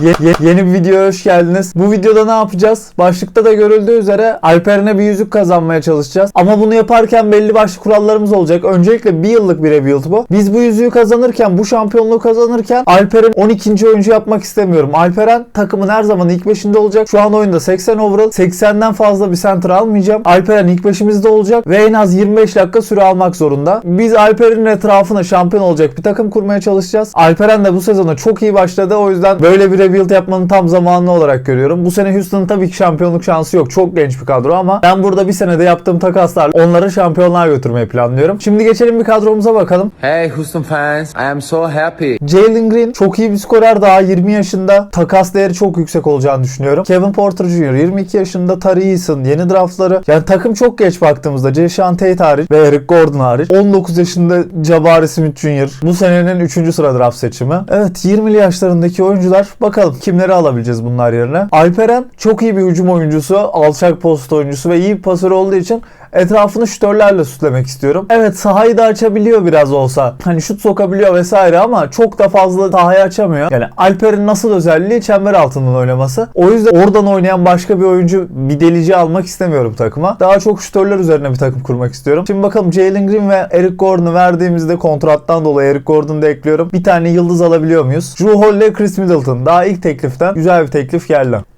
Ye- ye- yeni bir videoya hoş geldiniz. Bu videoda ne yapacağız? Başlıkta da görüldüğü üzere Alperen'e bir yüzük kazanmaya çalışacağız. Ama bunu yaparken belli başlı kurallarımız olacak. Öncelikle bir yıllık bir rebuild bu. Biz bu yüzüğü kazanırken, bu şampiyonluğu kazanırken Alperen 12. oyuncu yapmak istemiyorum. Alperen takımın her zaman ilk beşinde olacak. Şu an oyunda 80 overall. 80'den fazla bir center almayacağım. Alperen ilk beşimizde olacak ve en az 25 dakika süre almak zorunda. Biz Alperen'in etrafına şampiyon olacak bir takım kurmaya çalışacağız. Alperen de bu sezona çok iyi başladı. O yüzden böyle bir rebuild yapmanın tam zamanı olarak görüyorum. Bu sene Houston'ın tabii ki şampiyonluk şansı yok. Çok genç bir kadro ama ben burada bir senede yaptığım takaslarla onları şampiyonluğa götürmeyi planlıyorum. Şimdi geçelim bir kadromuza bakalım. Hey Houston fans, I am so happy. Jalen Green çok iyi bir skorer daha 20 yaşında. Takas değeri çok yüksek olacağını düşünüyorum. Kevin Porter Jr. 22 yaşında. Tari Eason yeni draftları. Yani takım çok geç baktığımızda. Jason Tate hariç ve Eric Gordon hariç. 19 yaşında Jabari Smith Jr. Bu senenin 3. sıra draft seçimi. Evet 20'li yaşlarındaki oyuncular. Bakalım kimleri alabileceğiz bunlar yerine. Alperen çok iyi bir hücum oyuncusu. Alçak post oyuncusu ve iyi pasör olduğu için etrafını şütörlerle süslemek istiyorum. Evet sahayı da açabiliyor biraz olsa. Hani şut sokabiliyor vesaire ama çok da fazla sahayı açamıyor. Yani Alper'in nasıl özelliği çember altından oynaması. O yüzden oradan oynayan başka bir oyuncu bir delici almak istemiyorum takıma. Daha çok şütörler üzerine bir takım kurmak istiyorum. Şimdi bakalım Jalen Green ve Eric Gordon'u verdiğimizde kontrattan dolayı Eric Gordon'u da ekliyorum. Bir tane yıldız alabiliyor muyuz? Drew Holiday, Chris Middleton. Daha ilk tekliften güzel bir teklif geldi.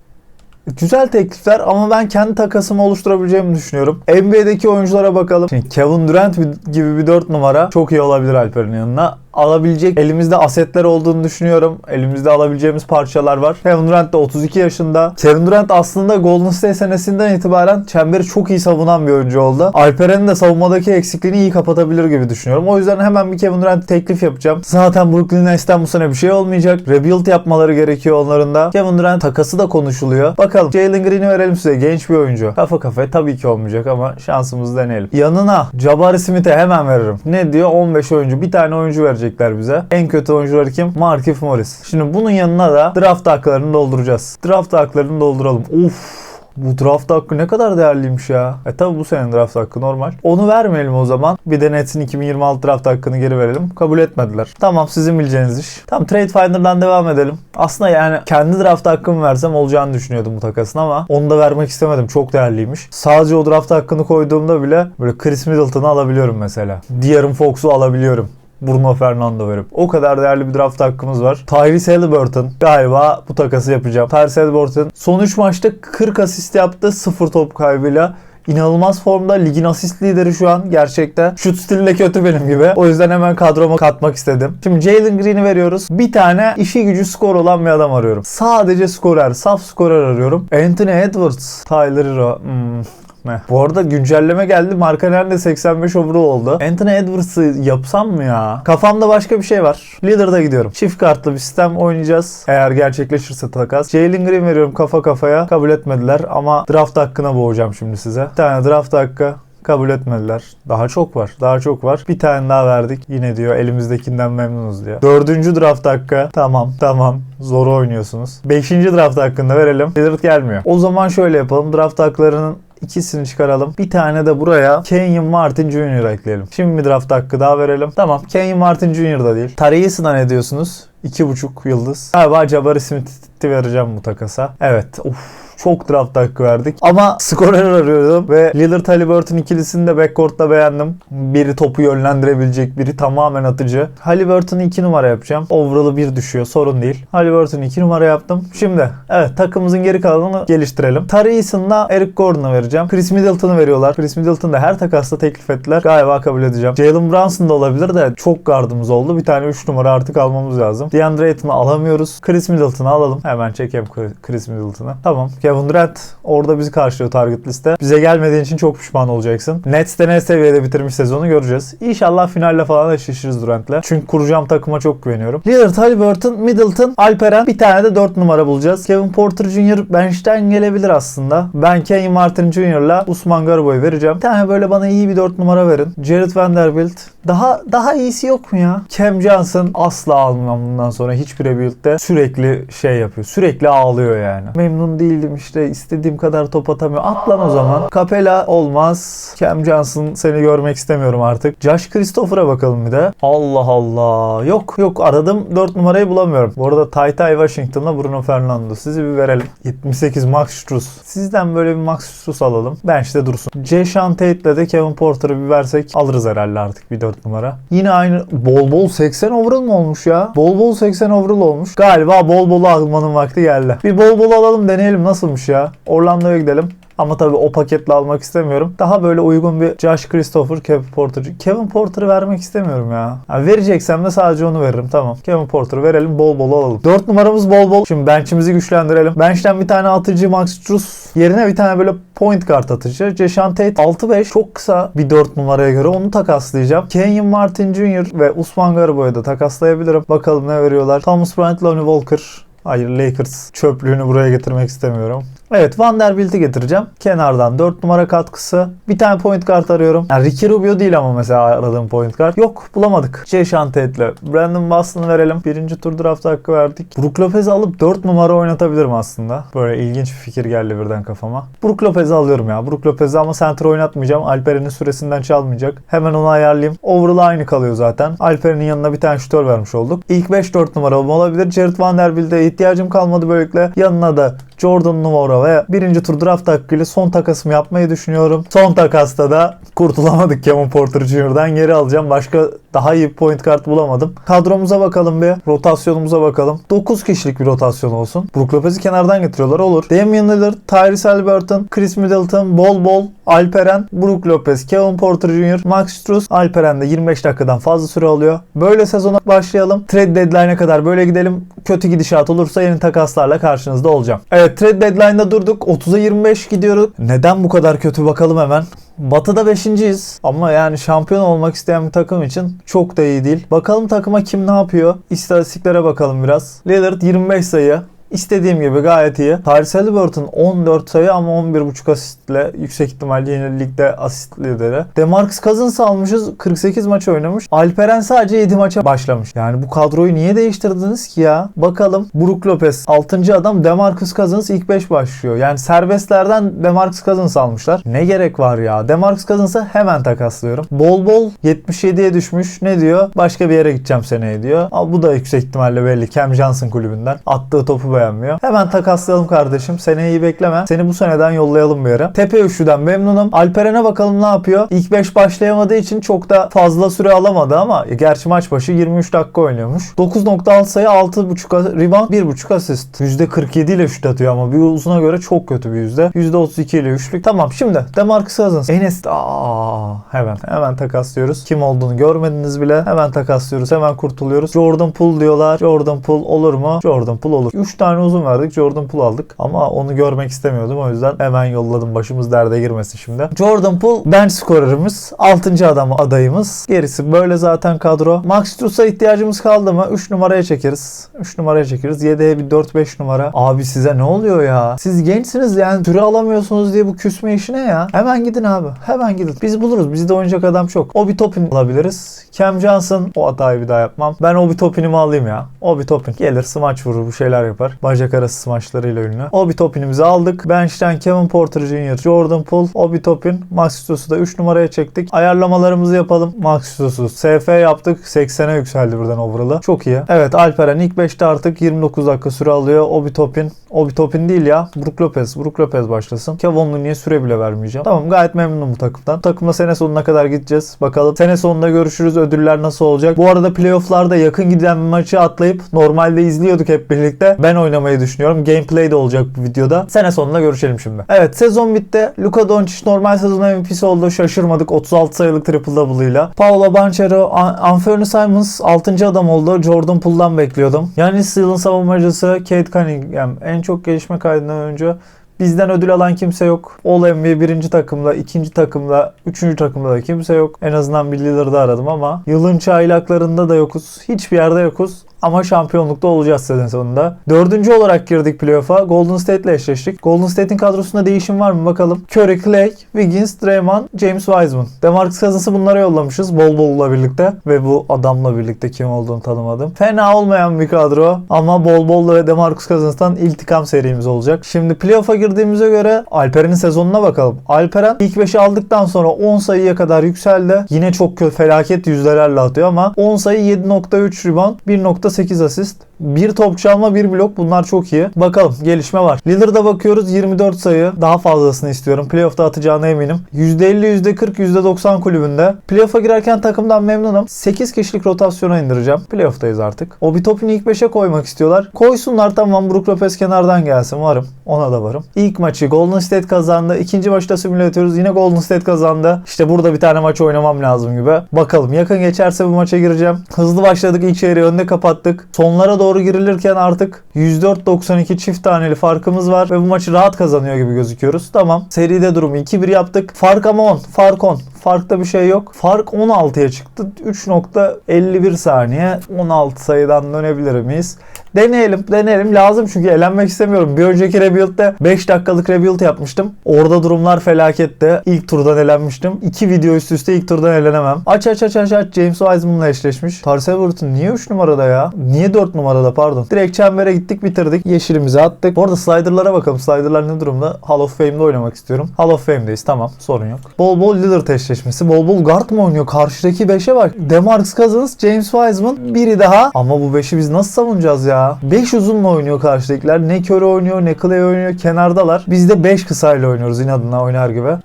Güzel teklifler ama ben kendi takasımı oluşturabileceğimi düşünüyorum. NBA'deki oyunculara bakalım. Şimdi Kevin Durant gibi bir 4 numara çok iyi olabilir Alper'in yanına. Alabilecek elimizde asetler olduğunu düşünüyorum. Elimizde alabileceğimiz parçalar var. Kevin Durant de 32 yaşında. Kevin Durant aslında Golden State senesinden itibaren çemberi çok iyi savunan bir oyuncu oldu. Alperen'in de savunmadaki eksikliğini iyi kapatabilir gibi düşünüyorum. O yüzden hemen bir Kevin Durant teklif yapacağım. Zaten Brooklyn Nets'ten bu sene bir şey olmayacak. Rebuild yapmaları gerekiyor onların da. Kevin Durant takası da konuşuluyor. Bakalım Jalen Green'i verelim size. Genç bir oyuncu. Kafa kafaya tabii ki olmayacak ama şansımızı deneyelim. Yanına Jabari Smith'e hemen veririm. Ne diyor? 15 oyuncu. Bir tane oyuncu verecekler bize. En kötü oyuncuları kim? Markif Morris. Şimdi bunun yanına da draft haklarını dolduracağız. Draft haklarını dolduralım. Uf. Bu draft hakkı ne kadar değerliymiş ya. E tabi bu senenin draft hakkı normal. Onu vermeyelim o zaman. Bir de Nets'in 2026 draft hakkını geri verelim. Kabul etmediler. Tamam sizin bileceğiniz iş. Tamam Trade Finder'dan devam edelim. Aslında yani kendi draft hakkımı versem olacağını düşünüyordum bu takasın ama onu da vermek istemedim. Çok değerliymiş. Sadece o draft hakkını koyduğumda bile böyle Chris Middleton'ı alabiliyorum mesela. De'Aaron Fox'u alabiliyorum. Bruno Fernando verip. O kadar değerli bir draft hakkımız var. Tyrese Halliburton galiba bu takası yapacağım. Tyrese Halliburton son 3 maçta 40 asist yaptı. 0 top kaybıyla. İnanılmaz formda. Ligin asist lideri şu an gerçekten. Şut stili kötü benim gibi. O yüzden hemen kadroma katmak istedim. Şimdi Jalen Green'i veriyoruz. Bir tane işi gücü skor olan bir adam arıyorum. Sadece skorer, saf skorer arıyorum. Anthony Edwards, Tyler Hero. Hmm, Meh. Bu arada güncelleme geldi. Markanen de 85 overall oldu. Anthony Edwards'ı yapsam mı ya? Kafamda başka bir şey var. Leader'da gidiyorum. Çift kartlı bir sistem oynayacağız. Eğer gerçekleşirse takas. Jalen Green veriyorum kafa kafaya. Kabul etmediler ama draft hakkına boğacağım şimdi size. Bir tane draft hakkı kabul etmediler. Daha çok var. Daha çok var. Bir tane daha verdik. Yine diyor elimizdekinden memnunuz diyor. Dördüncü draft hakkı. Tamam tamam. Zor oynuyorsunuz. Beşinci draft hakkında verelim. Lillard gelmiyor. O zaman şöyle yapalım. Draft haklarının ikisini çıkaralım. Bir tane de buraya Kenyon Martin Jr. ekleyelim. Şimdi bir draft hakkı daha verelim. Tamam Kenyon Martin Jr. da değil. Tarihisine ne diyorsunuz? 2.5 yıldız. Galiba Jabari Smith'i vereceğim bu takasa. Evet. Uf çok draft hakkı verdik. Ama skorer arıyordum ve Lillard Halliburton ikilisini de backcourt'ta beğendim. Biri topu yönlendirebilecek, biri tamamen atıcı. Halliburton'u 2 numara yapacağım. Overall'ı 1 düşüyor, sorun değil. Halliburton'u 2 numara yaptım. Şimdi evet takımımızın geri kalanını geliştirelim. Tari Eason'la Eric Gordon'u vereceğim. Chris Middleton'u veriyorlar. Chris Middleton da her takasta teklif ettiler. Galiba kabul edeceğim. Jalen Brunson da olabilir de çok gardımız oldu. Bir tane 3 numara artık almamız lazım. DeAndre Ayton'u alamıyoruz. Chris Middleton'u alalım. Hemen çekeyim Chris Middleton'u. Tamam. Kevin Durant orada bizi karşılıyor target liste. Bize gelmediğin için çok pişman olacaksın. Nets'te ne seviyede bitirmiş sezonu göreceğiz. İnşallah finalle falan eşleşiriz Durant'la. Çünkü kuracağım takıma çok güveniyorum. Lillard, Halliburton, Middleton, Alperen. Bir tane de 4 numara bulacağız. Kevin Porter Jr. bench'ten gelebilir aslında. Ben Kenny Martin Jr.'la Usman Garbo'yu vereceğim. Bir tane böyle bana iyi bir 4 numara verin. Jared Vanderbilt. Daha daha iyisi yok mu ya? Cam Johnson asla almam bundan sonra hiçbir rebuild'de sürekli şey yapıyor. Sürekli ağlıyor yani. Memnun değildim Tatum işte istediğim kadar top atamıyor. At o zaman. Capella olmaz. Cam Johnson seni görmek istemiyorum artık. Josh Christopher'a bakalım bir de. Allah Allah. Yok yok aradım 4 numarayı bulamıyorum. Bu arada Tay Tay Washington'la Bruno Fernando. Sizi bir verelim. 78 Max Struz. Sizden böyle bir Max Struz alalım. Bench'te dursun. Jason Tate'le de Kevin Porter'ı bir versek alırız herhalde artık bir 4 numara. Yine aynı bol bol 80 overall mu olmuş ya? Bol bol 80 overall olmuş. Galiba bol bolu almanın vakti geldi. Bir bol bol alalım deneyelim nasılmış ya. Orlando'ya gidelim. Ama tabii o paketle almak istemiyorum. Daha böyle uygun bir Josh Christopher, Kevin Porter. Kevin Porter'ı vermek istemiyorum ya. ya. Vereceksem de sadece onu veririm. Tamam. Kevin Porter'ı verelim. Bol bol alalım. 4 numaramız bol bol. Şimdi bench'imizi güçlendirelim. Bench'ten bir tane atıcı Max Struz yerine bir tane böyle point kart atıcı. Jason Tate 6-5 çok kısa bir 4 numaraya göre onu takaslayacağım. Kenyon Martin Jr. ve Usman Garibo'yu da takaslayabilirim. Bakalım ne veriyorlar. Thomas Bryant, Lonnie Walker. Hayır Lakers çöplüğünü buraya getirmek istemiyorum. Evet Vanderbilt'i getireceğim. Kenardan 4 numara katkısı. Bir tane point kart arıyorum. Yani Ricky Rubio değil ama mesela aradığım point kart. Yok bulamadık. Jay Shantate'le Brandon Boston'ı verelim. Birinci tur draft hakkı verdik. Brook Lopez'i alıp 4 numara oynatabilirim aslında. Böyle ilginç bir fikir geldi birden kafama. Brook Lopez'i alıyorum ya. Brook Lopez'i ama center oynatmayacağım. Alperen'in süresinden çalmayacak. Hemen onu ayarlayayım. Overall aynı kalıyor zaten. Alperen'in yanına bir tane şütör vermiş olduk. İlk 5-4 numara olabilir. Jared Vanderbilt'e ihtiyacım kalmadı böylelikle. Yanına da Jordan Numara ve birinci tur draft hakkıyla son takasımı yapmayı düşünüyorum. Son takasta da kurtulamadık Kevin Porter Jr.'dan geri alacağım. Başka daha iyi point kart bulamadım. Kadromuza bakalım bir. Rotasyonumuza bakalım. 9 kişilik bir rotasyon olsun. Brook Lopez'i kenardan getiriyorlar. Olur. Damian Lillard, Tyrese Halliburton, Chris Middleton, Bol Bol, Alperen, Brook Lopez, Kevin Porter Jr., Max Struz. Alperen de 25 dakikadan fazla süre alıyor. Böyle sezona başlayalım. Trade deadline'e kadar böyle gidelim. Kötü gidişat olursa yeni takaslarla karşınızda olacağım. Evet trade deadline'da durduk. 30'a 25 gidiyoruz. Neden bu kadar kötü bakalım hemen. Batı'da 5.yiz ama yani şampiyon olmak isteyen bir takım için çok da iyi değil. Bakalım takıma kim ne yapıyor? İstatistiklere bakalım biraz. Lillard 25 sayı. İstediğim gibi gayet iyi. Tyrese Halliburton 14 sayı ama 11.5 asistle yüksek ihtimalle yine ligde asist lideri. Demarcus Cousins almışız 48 maç oynamış. Alperen sadece 7 maça başlamış. Yani bu kadroyu niye değiştirdiniz ki ya? Bakalım Brook Lopez 6. adam Demarcus Cousins ilk 5 başlıyor. Yani serbestlerden Demarcus Cousins almışlar. Ne gerek var ya? Demarcus Cousins'ı hemen takaslıyorum. Bol bol 77'ye düşmüş. Ne diyor? Başka bir yere gideceğim seneye diyor. Ama bu da yüksek ihtimalle belli. Cam Johnson kulübünden. Attığı topu beğenmiyor. Hemen takaslayalım kardeşim. Seneyi bekleme. Seni bu seneden yollayalım bir yere. Tepe üçlüden memnunum. Alperen'e bakalım ne yapıyor? İlk 5 başlayamadığı için çok da fazla süre alamadı ama gerçi maç başı 23 dakika oynuyormuş. 9.6 sayı 6.5 rebound 1.5 asist. %47 ile şut atıyor ama bir uzuna göre çok kötü bir yüzde. %32 ile üçlük. Tamam şimdi Demarcus Cousins. Enes aa hemen hemen takaslıyoruz. Kim olduğunu görmediniz bile. Hemen takaslıyoruz. Hemen kurtuluyoruz. Jordan Poole diyorlar. Jordan Poole olur mu? Jordan Poole olur. 3 tane uzun verdik. Jordan Poole aldık. Ama onu görmek istemiyordum. O yüzden hemen yolladım. Başımız derde girmesin şimdi. Jordan Poole bench skorerimiz. 6. adam adayımız. Gerisi böyle zaten kadro. Max Struz'a ihtiyacımız kaldı mı? 3 numaraya çekeriz. 3 numaraya çekeriz. 7'ye bir 4-5 numara. Abi size ne oluyor ya? Siz gençsiniz yani süre alamıyorsunuz diye bu küsme işine ya. Hemen gidin abi. Hemen gidin. Biz buluruz. Bizde oynayacak adam çok. Obi Toppin alabiliriz. Cam Johnson o hatayı bir daha yapmam. Ben Obi Toppin'imi alayım ya. Obi Toppin gelir smaç vurur bu şeyler yapar. Bacak arası smaçlarıyla ünlü. Obi Toppin'imizi aldık. Bench'ten Kevin Porter Jr., Jordan Poole, Obi Toppin, Max Struz'u da 3 numaraya çektik. Ayarlamalarımızı yapalım. Max Struz'u SF yaptık. 80'e yükseldi birden overall'ı. Çok iyi. Evet Alperen ilk 5'te artık 29 dakika süre alıyor. Obi Toppin. Obi Toppin değil ya. Brook Lopez. Brook Lopez başlasın. Kevin Looney'e süre bile vermeyeceğim. Tamam gayet memnunum bu takımdan. Takımla sene sonuna kadar gideceğiz. Bakalım sene sonunda görüşürüz. Ödüller nasıl olacak? Bu arada playoff'larda yakın giden maçı atlayıp normalde izliyorduk hep birlikte. Ben oynamayı düşünüyorum. Gameplay de olacak bu videoda. Sene sonunda görüşelim şimdi. Evet sezon bitti. Luka Doncic normal sezon MVP'si oldu. Şaşırmadık. 36 sayılık triple double'ıyla. Paolo Banchero, An- Anthony Simons 6. adam oldu. Jordan Poole'dan bekliyordum. Yani Steel'ın savunmacısı Kate Cunningham. En çok gelişme kaydından önce Bizden ödül alan kimse yok. All NBA birinci takımda, ikinci takımda, üçüncü takımda da kimse yok. En azından bir Lillard'ı aradım ama yılın çaylaklarında da yokuz. Hiçbir yerde yokuz. Ama şampiyonlukta olacağız sezon sonunda. Dördüncü olarak girdik playoff'a. Golden State ile eşleştik. Golden State'in kadrosunda değişim var mı bakalım. Curry, Clay, Wiggins, Draymond, James Wiseman. DeMarcus Cousins'ı bunlara yollamışız. Bol Bol'la birlikte ve bu adamla birlikte kim olduğunu tanımadım. Fena olmayan bir kadro ama Bol Bol'la ve DeMarcus Cousins'tan iltikam serimiz olacak. Şimdi playoff'a girdiğimize göre Alperen'in sezonuna bakalım. Alperen ilk 5'i aldıktan sonra 10 sayıya kadar yükseldi. Yine çok felaket yüzdelerle atıyor ama 10 sayı 7.3 rebound 1.8 asist. Bir top çalma bir blok bunlar çok iyi. Bakalım gelişme var. Lillard'a bakıyoruz 24 sayı. Daha fazlasını istiyorum. Playoff'ta atacağına eminim. %50, %40, %90 kulübünde. Playoff'a girerken takımdan memnunum. 8 kişilik rotasyona indireceğim. Playoff'tayız artık. O bir topunu ilk 5'e koymak istiyorlar. Koysunlar tamam Brook Lopez kenardan gelsin. Varım. Ona da varım. İlk maçı Golden State kazandı. İkinci maçta simüle ediyoruz. Yine Golden State kazandı. İşte burada bir tane maç oynamam lazım gibi. Bakalım yakın geçerse bu maça gireceğim. Hızlı başladık. ilk önde kapattık. Sonlara doğru girilirken artık 104-92 çift taneli farkımız var ve bu maçı rahat kazanıyor gibi gözüküyoruz. Tamam. Seride durum 2-1 yaptık. Fark ama 10. Fark 10. Farkta bir şey yok. Fark 16'ya çıktı. 3.51 saniye. 16 sayıdan dönebilir miyiz? Deneyelim, deneyelim. Lazım çünkü elenmek istemiyorum. Bir önceki rebuild'de 5 dakikalık rebuild yapmıştım. Orada durumlar felaketti. İlk turdan elenmiştim. 2 video üst üste ilk turdan elenemem. Aç aç aç aç aç. James Wiseman'la eşleşmiş. Tars Everton niye 3 numarada ya? Niye 4 numarada pardon. Direkt çembere gittik bitirdik. Yeşilimizi attık. Bu arada slider'lara bakalım. Slider'lar ne durumda? Hall of Fame'de oynamak istiyorum. Hall of Fame'deyiz. Tamam sorun yok. Bol bol Lillard eşleşmesi. Bol bol guard mı oynuyor? Karşıdaki 5'e bak. Demarcus Cousins, James Wiseman. Biri daha. Ama bu 5'i biz nasıl savunacağız ya? 5 uzunla oynuyor karşıdakiler. Ne Curry oynuyor ne Clay oynuyor. Kenardalar. Biz de 5 kısayla oynuyoruz inadına oynar gibi.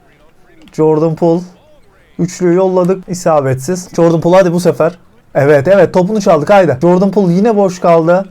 Jordan Poole. Üçlüyü yolladık. isabetsiz. Jordan Poole hadi bu sefer. Evet evet topunu çaldık haydi. Jordan Poole yine boş kaldı.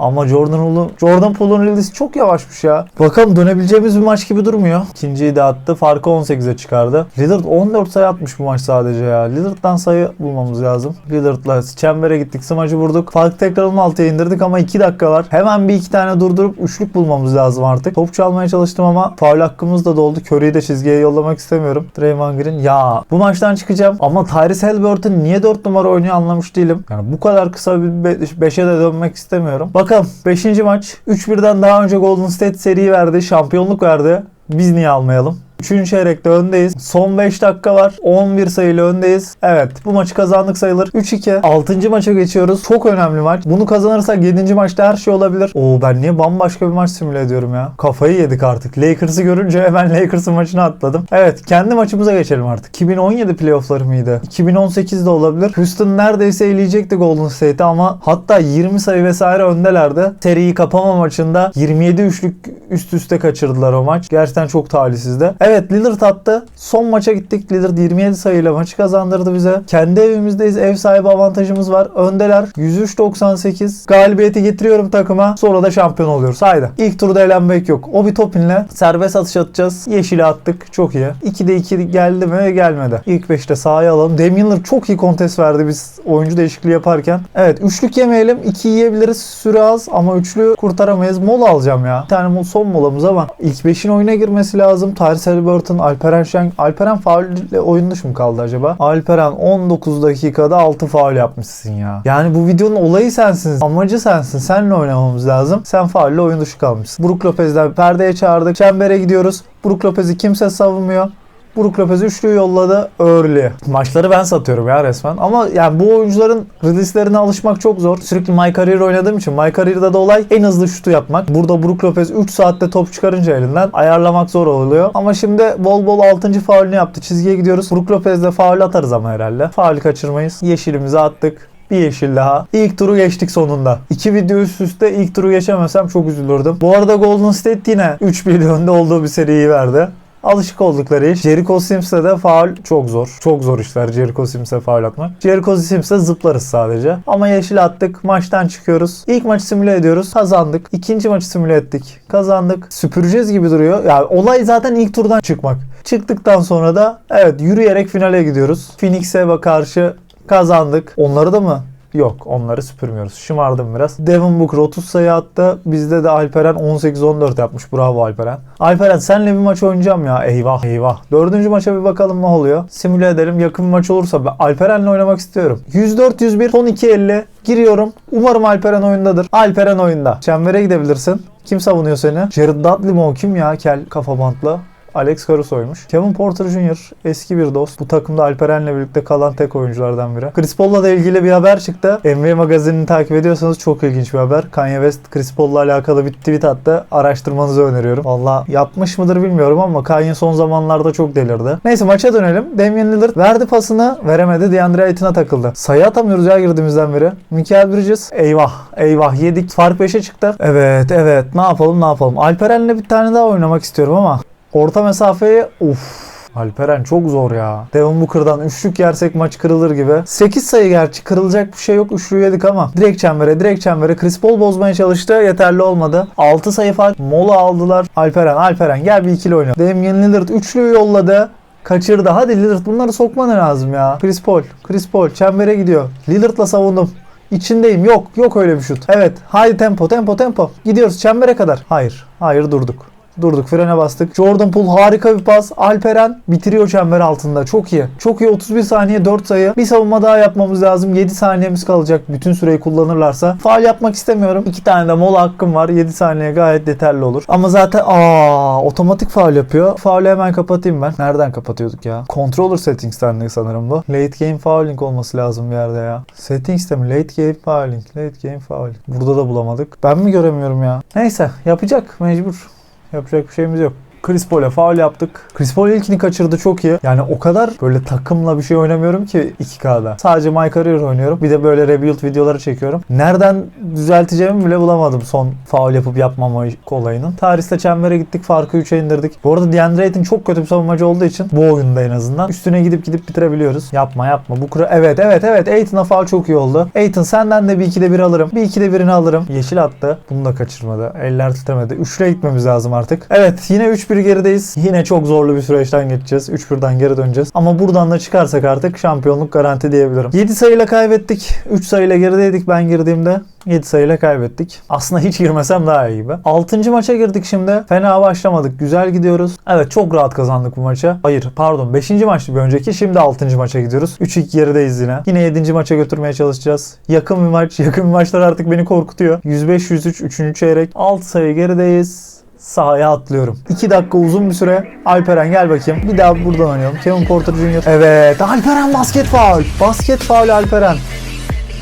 Ama Jordan Poole'un Jordan Poole'un release'i çok yavaşmış ya. Bakalım dönebileceğimiz bir maç gibi durmuyor. İkinciyi de attı. Farkı 18'e çıkardı. Lillard 14 sayı atmış bu maç sadece ya. Lillard'dan sayı bulmamız lazım. Lillard'la çembere gittik. Smacı vurduk. Farkı tekrar 16'ya indirdik ama 2 dakika var. Hemen bir iki tane durdurup üçlük bulmamız lazım artık. Top çalmaya çalıştım ama faul hakkımız da doldu. Curry'i de çizgiye yollamak istemiyorum. Draymond Green ya bu maçtan çıkacağım ama Tyrese Halliburton niye 4 numara oynuyor anlamış değilim. Yani bu kadar kısa bir 5'e de dönmek istemiyorum. Bakalım 5. maç 3-1'den daha önce Golden State seri verdi. Şampiyonluk verdi. Biz niye almayalım? 3. çeyrekte öndeyiz. Son 5 dakika var. 11 sayıyla öndeyiz. Evet bu maçı kazandık sayılır. 3-2. 6. maça geçiyoruz. Çok önemli maç. Bunu kazanırsak 7. maçta her şey olabilir. Oo ben niye bambaşka bir maç simüle ediyorum ya. Kafayı yedik artık. Lakers'ı görünce hemen Lakers'ın maçına atladım. Evet kendi maçımıza geçelim artık. 2017 playoff'ları mıydı? 2018'de olabilir. Houston neredeyse eleyecekti Golden State'i ama hatta 20 sayı vesaire öndelerdi. Seriyi kapama maçında 27 üçlük üst üste kaçırdılar o maç. Gerçekten çok talihsizdi. Evet Lillard attı. Son maça gittik. Lillard 27 sayıyla maçı kazandırdı bize. Kendi evimizdeyiz. Ev sahibi avantajımız var. Öndeler. 103-98. Galibiyeti getiriyorum takıma. Sonra da şampiyon oluyoruz. Haydi. İlk turda elenmek yok. O bir topinle serbest atış atacağız. Yeşili attık. Çok iyi. 2'de 2 geldi mi? Gelmedi. İlk 5'te sahaya alalım. Damian Lillard çok iyi kontes verdi biz oyuncu değişikliği yaparken. Evet üçlük yemeyelim. 2 yiyebiliriz. Süre az ama üçlü kurtaramayız. Mola alacağım ya. Bir tane son molamız ama ilk 5'in oyuna girmesi lazım. Tyrese Halliburton, Alperen Şen. Alperen faulle oyun dışı mı kaldı acaba? Alperen 19 dakikada 6 faul yapmışsın ya. Yani bu videonun olayı sensin. Amacı sensin. Seninle oynamamız lazım. Sen faulle oyun dışı kalmışsın. Brook Lopez'den perdeye çağırdık. Çembere gidiyoruz. Brook Lopez'i kimse savunmuyor. Brook Lopez üçlüyü yolladı early. Maçları ben satıyorum ya resmen. Ama yani bu oyuncuların release'lerine alışmak çok zor. Sürekli My Career oynadığım için My Career'da da olay en hızlı şutu yapmak. Burada Brook Lopez 3 saatte top çıkarınca elinden ayarlamak zor oluyor. Ama şimdi bol bol 6. faulünü yaptı. Çizgiye gidiyoruz. Brook Lopez'le faul atarız ama herhalde. Faul kaçırmayız. Yeşilimizi attık. Bir yeşil daha. İlk turu geçtik sonunda. İki video üst üste ilk turu geçemesem çok üzülürdüm. Bu arada Golden State yine 3-1 önde olduğu bir seriyi verdi. Alışık oldukları iş. Jericho Sims'e de faul çok zor. Çok zor işler Jericho Sims'e faul atmak. Jericho Sims'e zıplarız sadece. Ama yeşil attık. Maçtan çıkıyoruz. İlk maçı simüle ediyoruz. Kazandık. İkinci maçı simüle ettik. Kazandık. Süpüreceğiz gibi duruyor. Yani olay zaten ilk turdan çıkmak. Çıktıktan sonra da evet yürüyerek finale gidiyoruz. Phoenix'e karşı kazandık. Onları da mı Yok onları süpürmüyoruz. Şımardım biraz. Devin Booker 30 sayı attı. Bizde de Alperen 18-14 yapmış. Bravo Alperen. Alperen senle bir maç oynayacağım ya. Eyvah eyvah. Dördüncü maça bir bakalım ne oluyor. Simüle edelim. Yakın bir maç olursa ben Alperen'le oynamak istiyorum. 104-101 son 2.50 giriyorum. Umarım Alperen oyundadır. Alperen oyunda. Çembere gidebilirsin. Kim savunuyor seni? Jared Dudley mi o? Kim ya? Kel kafa bantla. Alex Caruso'ymuş. Kevin Porter Jr. eski bir dost. Bu takımda Alperen'le birlikte kalan tek oyunculardan biri. Chris Paul'la da ilgili bir haber çıktı. NBA magazinini takip ediyorsanız çok ilginç bir haber. Kanye West Chris Paul'la alakalı bir tweet attı. Araştırmanızı öneriyorum. Valla yapmış mıdır bilmiyorum ama Kanye son zamanlarda çok delirdi. Neyse maça dönelim. Damian Lillard verdi pasını veremedi. DeAndre Ayton'a takıldı. Sayı atamıyoruz ya girdiğimizden beri. Michael Bridges. Eyvah eyvah yedik. Fark 5'e çıktı. Evet evet ne yapalım ne yapalım. Alperen'le bir tane daha oynamak istiyorum ama Orta mesafeyi uf. Alperen çok zor ya. Devin Booker'dan üçlük yersek maç kırılır gibi. 8 sayı gerçi kırılacak bir şey yok. Üçlü yedik ama. Direkt çembere direkt çembere. Chris Paul bozmaya çalıştı. Yeterli olmadı. 6 sayı fark. Mola aldılar. Alperen Alperen gel bir ikili oyna. Damian Lillard üçlüyü yolladı. Kaçırdı. Hadi Lillard bunları sokman lazım ya. Chris Paul. Chris Paul çembere gidiyor. Lillard'la savundum. İçindeyim. Yok. Yok öyle bir şut. Evet. Haydi tempo tempo tempo. Gidiyoruz çembere kadar. Hayır. Hayır durduk. Durduk frene bastık. Jordan Poole harika bir pas. Alperen bitiriyor çember altında. Çok iyi. Çok iyi 31 saniye 4 sayı. Bir savunma daha yapmamız lazım. 7 saniyemiz kalacak. Bütün süreyi kullanırlarsa. Faal yapmak istemiyorum. 2 tane de mola hakkım var. 7 saniye gayet yeterli olur. Ama zaten aa otomatik faal yapıyor. Faulü hemen kapatayım ben. Nereden kapatıyorduk ya? Controller settings'ten sanırım bu. Late game fouling olması lazım bir yerde ya. Settings'te mi? Late game fouling. Late game fouling. Burada da bulamadık. Ben mi göremiyorum ya? Neyse yapacak mecbur. Yapacak bir şeyimiz yok. Chris Paul'e faul yaptık. Chris Paul ilkini kaçırdı çok iyi. Yani o kadar böyle takımla bir şey oynamıyorum ki 2K'da. Sadece My Career oynuyorum. Bir de böyle rebuild videoları çekiyorum. Nereden düzelteceğimi bile bulamadım son faul yapıp yapmama olayının. Tarihte çembere gittik. Farkı 3'e indirdik. Bu arada DeAndre Ayton çok kötü bir savunmacı olduğu için bu oyunda en azından üstüne gidip gidip bitirebiliyoruz. Yapma yapma. Bu kura evet evet evet. Ayton'a faul çok iyi oldu. Ayton senden de bir ikide bir alırım. Bir ikide birini alırım. Yeşil attı. Bunu da kaçırmadı. Eller titremedi. Üçlüye gitmemiz lazım artık. Evet yine 3-1 gerideyiz. Yine çok zorlu bir süreçten geçeceğiz. 3-1'den geri döneceğiz. Ama buradan da çıkarsak artık şampiyonluk garanti diyebilirim. 7 sayıyla kaybettik. 3 sayıyla gerideydik ben girdiğimde. 7 sayıyla kaybettik. Aslında hiç girmesem daha iyi gibi. 6. maça girdik şimdi. Fena başlamadık. Güzel gidiyoruz. Evet çok rahat kazandık bu maçı. Hayır pardon 5. maçtı bir önceki. Şimdi 6. maça gidiyoruz. 3-2 gerideyiz yine. Yine 7. maça götürmeye çalışacağız. Yakın bir maç. Yakın bir maçlar artık beni korkutuyor. 105-103 3. çeyrek. 6 sayı gerideyiz sahaya atlıyorum. 2 dakika uzun bir süre. Alperen gel bakayım. Bir daha buradan oynayalım. Kevin Porter Jr. Evet. Alperen basket faul. Basket faul Alperen.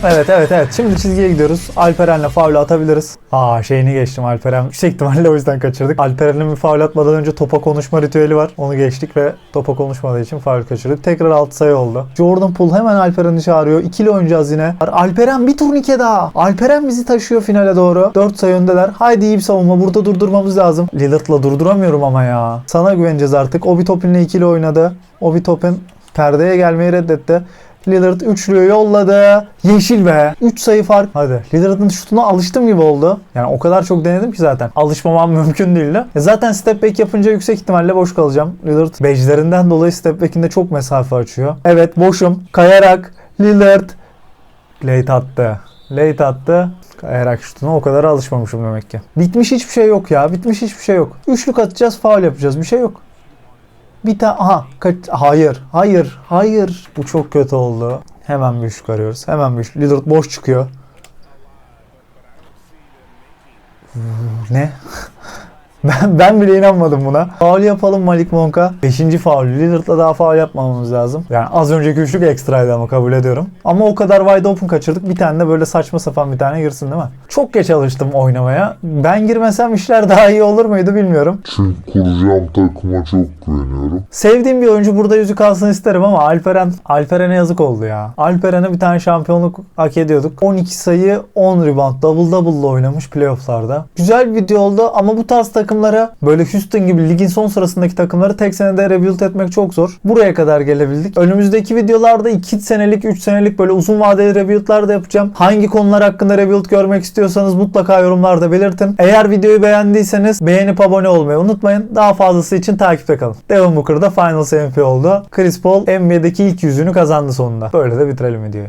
Evet evet evet. Şimdi çizgiye gidiyoruz. Alperen'le faul atabiliriz. Aa şeyini geçtim Alperen. Yüksek ihtimalle o yüzden kaçırdık. Alperen'in bir faul atmadan önce topa konuşma ritüeli var. Onu geçtik ve topa konuşmadığı için faul kaçırdık. Tekrar 6 sayı oldu. Jordan Poole hemen Alperen'i çağırıyor. İkili oynayacağız yine. Alperen bir turnike daha. Alperen bizi taşıyor finale doğru. 4 sayı öndeler. Haydi iyi bir savunma. Burada durdurmamız lazım. Lillard'la durduramıyorum ama ya. Sana güveneceğiz artık. Obi Topin'le ikili oynadı. Obi Topin perdeye gelmeyi reddetti. Lillard üçlüyü yolladı. Yeşil be. 3 sayı fark. Hadi. Lillard'ın şutuna alıştım gibi oldu. Yani o kadar çok denedim ki zaten. Alışmamam mümkün değildi. E zaten step back yapınca yüksek ihtimalle boş kalacağım. Lillard beclerinden dolayı step back'inde çok mesafe açıyor. Evet boşum. Kayarak Lillard late attı. Late attı. Kayarak şutuna o kadar alışmamışım demek ki. Bitmiş hiçbir şey yok ya. Bitmiş hiçbir şey yok. Üçlük atacağız, faul yapacağız. Bir şey yok. Bir tane aha kaç hayır hayır hayır bu çok kötü oldu. Hemen bir üçlük arıyoruz. Hemen bir üçlük. Lillard boş çıkıyor. Ne? ben, ben bile inanmadım buna. Faul yapalım Malik Monk'a. Beşinci faul. Lillard'la daha faul yapmamamız lazım. Yani az önceki üçlük ekstraydı ama kabul ediyorum. Ama o kadar wide open kaçırdık. Bir tane de böyle saçma sapan bir tane girsin değil mi? Çok geç alıştım oynamaya. Ben girmesem işler daha iyi olur muydu bilmiyorum. Çünkü kuracağım takıma çok güveniyorum. Sevdiğim bir oyuncu burada yüzük alsın isterim ama Alperen Alperen'e yazık oldu ya. Alperen'e bir tane şampiyonluk hak ediyorduk. 12 sayı 10 rebound double double'la oynamış playofflarda. Güzel bir video oldu ama bu tarz takımlara böyle Houston gibi ligin son sırasındaki takımları tek senede rebuild etmek çok zor. Buraya kadar gelebildik. Önümüzdeki videolarda 2 senelik 3 senelik böyle uzun vadeli rebuild'lar da yapacağım. Hangi konular hakkında rebuild görmek istiyorsanız mutlaka yorumlarda belirtin. Eğer videoyu beğendiyseniz beğenip abone olmayı unutmayın. Daha fazlası için takipte kalın. Devin Booker da Finals MVP oldu. Chris Paul NBA'deki ilk yüzünü kazandı sonunda. Böyle de bitirelim videoyu.